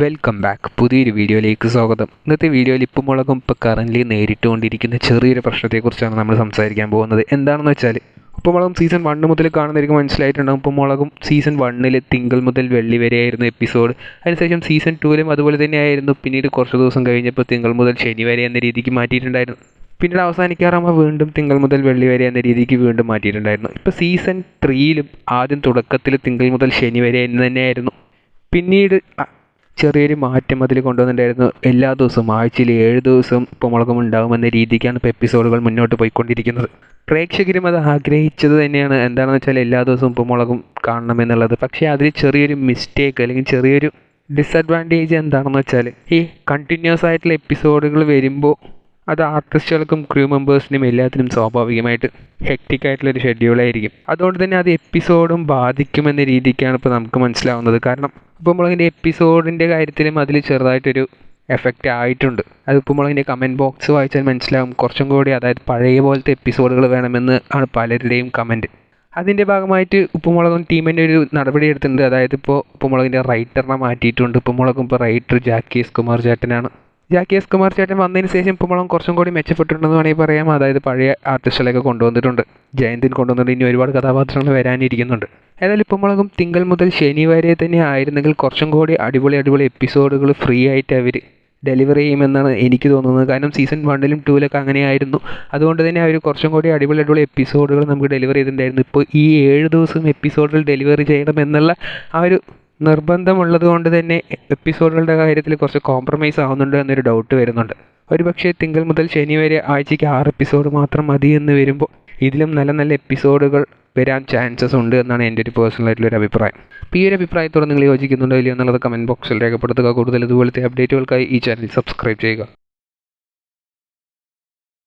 Welcome back പുതിയൊരു വീഡിയോയിലേക്ക് സ്വാഗതം. ഇന്നത്തെ വീഡിയോയിൽ ഇപ്പം മുളകും ഇപ്പോൾ കറന്റ് നേരിട്ടുകൊണ്ടിരിക്കുന്ന ചെറിയൊരു പ്രശ്നത്തെക്കുറിച്ചാണ് നമ്മൾ സംസാരിക്കാൻ പോകുന്നത്. എന്താണെന്ന് വെച്ചാൽ ഉപ്പുമുളകും സീസൺ വണ്ണ് മുതൽ കാണുന്നവർക്ക് മനസ്സിലായിട്ടുണ്ടാകും ഉപ്പുമുളകും സീസൺ വണ്ണിൽ തിങ്കൾ മുതൽ വെള്ളി വരെയായിരുന്നു എപ്പിസോഡ് അതിനുശേഷം സീസൺ ടൂവിലും അതുപോലെ തന്നെയായിരുന്നു. പിന്നീട് കുറച്ച് ദിവസം കഴിഞ്ഞപ്പോൾ തിങ്കൾ മുതൽ ശനി വരെ എന്ന രീതിക്ക് മാറ്റിയിട്ടുണ്ടായിരുന്നു. പിന്നീട് അവസാനിക്കാറാകുമ്പോൾ വീണ്ടും തിങ്കൾ മുതൽ വെള്ളി വരെ എന്ന രീതിക്ക് വീണ്ടും മാറ്റിയിട്ടുണ്ടായിരുന്നു. ഇപ്പോൾ സീസൺ ത്രീയിലും ആദ്യം തുടക്കത്തിൽ തിങ്കൾ മുതൽ ശനി വരെ എന്ന് തന്നെയായിരുന്നു. പിന്നീട് ചെറിയൊരു മാറ്റം അതിൽ കൊണ്ടുവന്നിട്ടുണ്ടായിരുന്നു. എല്ലാ ദിവസവും ആഴ്ചയിൽ ഏഴ് ദിവസം ഉപ്പുമുളകും ഉണ്ടാകുമെന്ന രീതിക്കാണ് ഇപ്പോൾ എപ്പിസോഡുകൾ മുന്നോട്ട് പോയിക്കൊണ്ടിരിക്കുന്നത്. പ്രേക്ഷകരും അത് ആഗ്രഹിച്ചത് തന്നെയാണ്. എന്താണെന്ന് വെച്ചാൽ എല്ലാ ദിവസവും ഉപ്പുമുളകും കാണണമെന്നുള്ളത് പക്ഷേ അതിൽ ചെറിയൊരു മിസ്റ്റേക്ക് അല്ലെങ്കിൽ ചെറിയൊരു ഡിസഡ്വാന്റേജ് എന്താണെന്ന് വെച്ചാൽ ഈ കണ്ടിന്യൂസ് ആയിട്ടുള്ള എപ്പിസോഡുകൾ വരുമ്പോൾ അത് ആർട്ടിസ്റ്റുകൾക്കും ക്രൂ മെമ്പേഴ്സിനും എല്ലാത്തിനും സ്വാഭാവികമായിട്ട് ഹെക്റ്റിക് ആയിട്ടുള്ളൊരു ഷെഡ്യൂളായിരിക്കും അതുകൊണ്ട് തന്നെ അത് എപ്പിസോഡും ബാധിക്കുമെന്ന രീതിക്കാണ് ഇപ്പോൾ നമുക്ക് മനസ്സിലാവുന്നത്. കാരണം ഇപ്പോൾ നമ്മളതിന്റെ എപ്പിസോഡിന്റെ കാര്യത്തിലും അതിൽ ചെറുതായിട്ടൊരു എഫക്റ്റ് ആയിട്ടുണ്ട്. അതിപ്പോൾ നമ്മളതിന്റെ കമന്റ് ബോക്സ് വായിച്ചാൽ മനസ്സിലാവും. കുറച്ചും കൂടി അതായത് പഴയ പോലത്തെ എപ്പിസോഡുകൾ വേണമെന്ന് ആണ് പലരുടെയും കമന്റ് അതിന്റെ ഭാഗമായിട്ട് ഉപ്പുമുളകും ടീമിന്റെ ഒരു നടപടി എടുത്തിട്ടുണ്ട്. അതായത് ഇപ്പോൾ ഉപ്പുമുളകിന്റെ റൈറ്ററിനെ മാറ്റിയിട്ടുണ്ട്. ഉപ്പുമുളകും ഇപ്പോൾ റൈറ്റർ ജാക്കി എസ് കുമാർ ചേട്ടനാണ്. ജാക്കി എസ് കുമാർ ചേട്ടൻ വന്നതിന് ശേഷം ഇപ്പോഴും കുറച്ചും കൂടി മെച്ചപ്പെട്ടിട്ടുണ്ടെന്ന് വേണമെങ്കിൽ പറയാം. അതായത് പഴയ ആർട്ടിസ്റ്റുകളൊക്കെ കൊണ്ടുവന്നിട്ടുണ്ട്. ജയന്തിൻ കൊണ്ടുവന്നിട്ടുണ്ട്. ഇനി ഒരുപാട് കഥാപാത്രങ്ങൾ വരാനിരിക്കുന്നുണ്ട്. ഏതായാലും ഉപ്പുമുളകും തിങ്കൾ മുതൽ ശനി വരെ തന്നെ ആയിരുന്നെങ്കിൽ കുറച്ചും കൂടി അടിപൊളി അടിപൊളി എപ്പിസോഡുകൾ ഫ്രീ ആയിട്ട് അവർ ഡെലിവറി ചെയ്യുമെന്നാണ് എനിക്ക് തോന്നുന്നത്. കാരണം സീസൺ വണ്ണിലും ടൂവിലൊക്കെ അങ്ങനെയായിരുന്നു. അതുകൊണ്ട് തന്നെ അവർ കുറച്ചും കൂടി അടിപൊളി അടിപൊളി എപ്പിസോഡുകൾ നമുക്ക് ഡെലിവറി ചെയ്തിട്ടുണ്ടായിരുന്നു. ഇപ്പോൾ ഈ ഏഴ് ദിവസം എപ്പിസോഡുകൾ ഡെലിവറി ചെയ്യണം എന്നുള്ള ആ ഒരു നിർബന്ധമുള്ളത് കൊണ്ട് തന്നെ എപ്പിസോഡുകളുടെ കാര്യത്തിൽ കുറച്ച് കോംപ്രമൈസ് ആവുന്നുണ്ട് എന്നൊരു ഡൗട്ട് വരുന്നുണ്ട്. ഒരു പക്ഷേ തിങ്കൾ മുതൽ ശനി വരെ ആഴ്ചയ്ക്ക് ആറ് എപ്പിസോഡ് മാത്രം മതി എന്ന് വരുമ്പോൾ ഇതിലും നല്ല നല്ല എപ്പിസോഡുകൾ വരാൻ ചാൻസസ് ഉണ്ട് എന്നാണ് എന്റെ ഒരു പേഴ്സണൽ ആയിട്ടുള്ള ഒരു അഭിപ്രായം. അപ്പോൾ ഈ ഒരു അഭിപ്രായത്തോട് നിങ്ങൾ യോജിക്കുന്നുണ്ടോ ഇല്ലയോ എന്നുള്ളത് കമന്റ് ബോക്സിൽ രേഖപ്പെടുത്തുക. കൂടുതൽ ഇതുപോലത്തെ അപ്ഡേറ്റുകൾക്കായി ഈ ചാനൽ സബ്സ്ക്രൈബ് ചെയ്യുക.